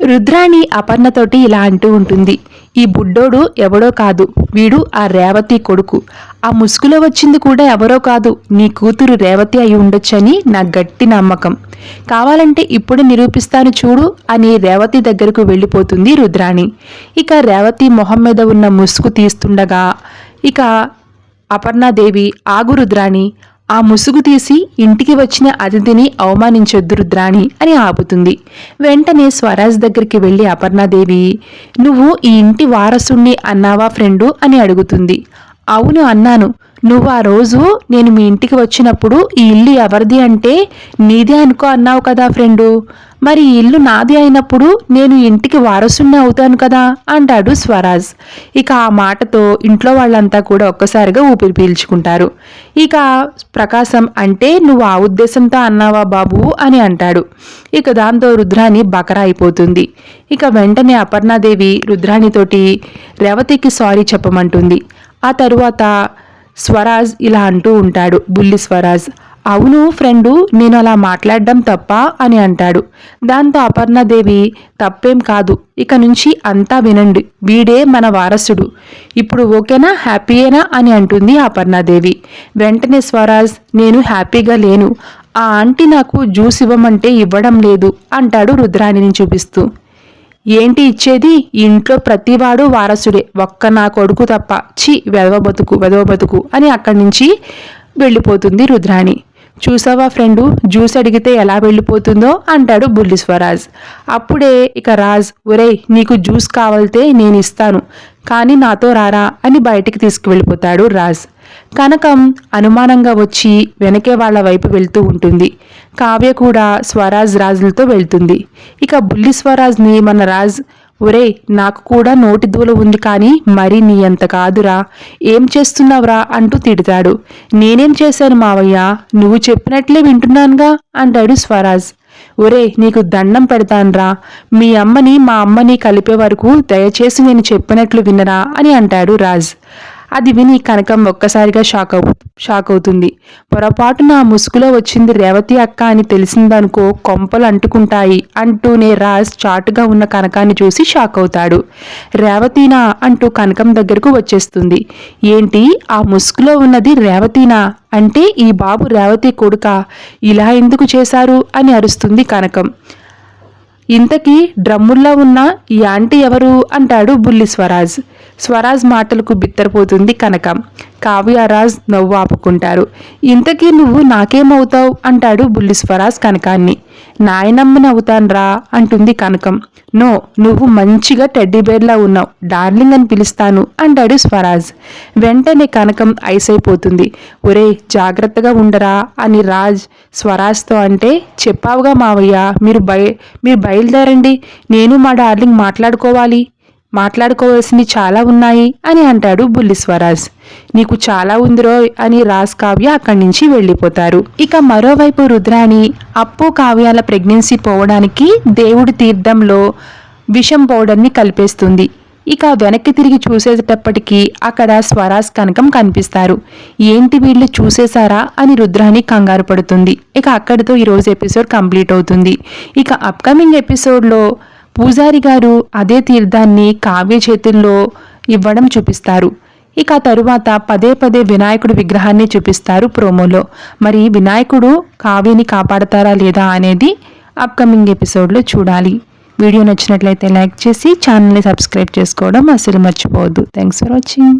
రుద్రాణి అపర్ణతోటి ఇలా అంటూ ఉంటుంది. ఈ బుడ్డోడు ఎవడో కాదు. వీడు ఆ రేవతి కొడుకు. ఆ ముసుగులో వచ్చింది కూడా ఎవరో కాదు. నీ కూతురు రేవతి అయి ఉండొచ్చని నా గట్టి నమ్మకం. కావాలంటే ఇప్పుడు నిరూపిస్తాను చూడు అని రేవతి దగ్గరకు వెళ్ళిపోతుంది రుద్రాణి. ఇక రేవతి మొహం మీద ఉన్న ముసుగు తీస్తుండగా ఇక అపర్ణాదేవి ఆగు రుద్రాణి. ఆ ముసుగు తీసి ఇంటికి వచ్చిన అతిథిని అవమానించొద్దు రుద్రాణి అని ఆపుతుంది. వెంటనే స్వరాజ్ దగ్గరికి వెళ్ళి అపర్ణాదేవి నువ్వు ఈ ఇంటి వారసుణ్ణి అన్నావా ఫ్రెండు? అని అడుగుతుంది. అవును అన్నాను. నువ్వు ఆ రోజు నేను మీ ఇంటికి వచ్చినప్పుడు ఈ ఇల్లు ఎవరిది అంటే నీదే అనుకో అన్నావు కదా ఫ్రెండు. మరి ఈ ఇల్లు నాది అయినప్పుడు నేను ఇంటికి వారసుని అవుతాను కదా అంటాడు స్వరాజ్. ఇక ఆ మాటతో ఇంట్లో వాళ్ళంతా కూడా ఒక్కసారిగా ఊపిరి పీల్చుకుంటారు. ఇక ప్రకాశం అంటే నువ్వు ఆ ఉద్దేశంతో అన్నావా బాబు అని అంటాడు. ఇక దాంతో రుద్రాణి బకరా అయిపోతుంది. ఇక వెంటనే అపర్ణాదేవి రుద్రాణితోటి రేవతికి సారీ చెప్పమంటుంది. ఆ తరువాత స్వరాజ్ ఇలా అంటూ ఉంటాడు. బుల్లి స్వరాజ్ అవును ఫ్రెండు నేను అలా మాట్లాడడం తప్ప? అని అంటాడు. దాంతో అపర్ణదేవి తప్పేం కాదు ఇక నుంచి అంతా వినండి వీడే మన వారసుడు. ఇప్పుడు ఓకేనా హ్యాపీయేనా? అని అంటుంది అపర్ణాదేవి. వెంటనే స్వరాజ్ నేను హ్యాపీగా లేను. ఆ ఆంటీ నాకు జ్యూస్ ఇవ్వమంటే ఇవ్వడం లేదు అంటాడు రుద్రాణిని చూపిస్తూ. ఏంటి ఇచ్చేది? ఇంట్లో ప్రతివాడు వారసుడే. ఒక్క నా కొడుకు తప్ప. చి వెదవ బతుకు వెదవ బతుకు అని అక్కడి నుంచి వెళ్ళిపోతుంది రుద్రాణి. చూసావా ఫ్రెండు? జ్యూస్ అడిగితే ఎలా వెళ్ళిపోతుందో అంటాడు బుల్లి స్వరాజ్. అప్పుడే ఇక రాజ్ ఒరేయ్ నీకు జ్యూస్ కావాలితే నేను ఇస్తాను. కానీ నాతో రారా అని బయటికి తీసుకువెళ్ళిపోతాడు రాజ్. కనకం అనుమానంగా వచ్చి వెనకే వాళ్ళ వైపు వెళ్తూ ఉంటుంది. కావ్య కూడా స్వరాజ్ రాజులతో వెళ్తుంది. ఇక బుల్లి స్వరాజ్ని మన రాజ్ ఒరే నాకు కూడా నోటి దూల ఉంది కానీ మరి నీ అంత కాదురా. ఏం చేస్తున్నావురా? అంటూ తిడతాడు. నేనేం చేశాను మావయ్య? నువ్వు చెప్పినట్లే వింటున్నానుగా అంటాడు స్వరాజ్. ఒరే నీకు దండం పెడతాన్రా. మీ అమ్మని మా అమ్మని కలిపే వరకు దయచేసి నేను చెప్పినట్లు వినరా అని అంటాడు రాజ్. అది విని కనకం ఒక్కసారిగా షాక్ అవు షాక్ అవుతుంది. పొరపాటున ఆ ముసుగులో వచ్చింది రేవతి అక్క అని తెలిసిందనుకో కొంపలు అంటుకుంటాయి అంటూనే రాజ్ చాటుగా ఉన్న కనకాన్ని చూసి షాక్ అవుతాడు. రేవతీనా అంటూ కనకం దగ్గరకు వచ్చేస్తుంది. ఏంటి? ఆ ముసుగులో ఉన్నది రేవతీనా? అంటే ఈ బాబు రేవతి కొడుక? ఇలా ఎందుకు చేశారు? అని అరుస్తుంది కనకం. ఇంతకీ డ్రమ్ముల్లో ఉన్న ఈ ఆంటీ ఎవరు? అంటాడు బుల్లి స్వరాజ్. స్వరాజ్ మాటలకు బిత్తరపోతుంది కనకం. కావ్యరాజ్ నవ్వు ఆపుకుంటారు. ఇంతకీ నువ్వు నాకేమవుతావు? అంటాడు బుల్లి స్వరాజ్ కనకాన్ని. నాయనమ్మని అవుతాన్రా అంటుంది కనకం. నో నువ్వు మంచిగా టెడ్డీబేర్లా ఉన్నావు. డార్లింగ్ అని పిలుస్తాను అంటాడు స్వరాజ్. వెంటనే కనకం ఐస్ అయిపోతుంది. ఒరే జాగ్రత్తగా ఉండరా అని రాజ్ స్వరాజ్తో అంటే చెప్పావుగా మావయ్య మీరు బయ మీరు బయలుదేరండి. నేను మా డార్లింగ్ మాట్లాడుకోవాలి. మాట్లాడుకోవాల్సినవి చాలా ఉన్నాయి అని అంటాడు బుల్లి స్వరాజ్. నీకు చాలా ఉందిరో అని రాజ్ కావ్య అక్కడి నుంచి వెళ్ళిపోతారు. ఇక మరోవైపు రుద్రాణి అప్పు కావ్యాల ప్రెగ్నెన్సీ పోవడానికి దేవుడి తీర్థంలో విషం పౌడర్ని కలిపేస్తుంది. ఇక వెనక్కి తిరిగి చూసేటప్పటికీ అక్కడ స్వరాజ్ కనకం కనిపిస్తారు. ఏంటి వీళ్ళు చూసేశారా అని రుద్రాణి కంగారు పడుతుంది. ఇక అక్కడితో ఈరోజు ఎపిసోడ్ కంప్లీట్ అవుతుంది. ఇక అప్కమింగ్ ఎపిసోడ్లో పూజారి గారు అదే తీర్థాన్ని కావ్య చేతుల్లో ఇవ్వడం చూపిస్తారు. ఇక తరువాత పదే పదే వినాయకుడి విగ్రహాన్ని చూపిస్తారు ప్రోమోలో. మరి వినాయకుడు కావ్యని కాపాడతారా లేదా అనేది అప్కమింగ్ ఎపిసోడ్లో చూడాలి. వీడియో నచ్చినట్లయితే లైక్ చేసి ఛానల్ని సబ్స్క్రైబ్ చేసుకోవడం అసలు మర్చిపోవద్దు. Thanks for watching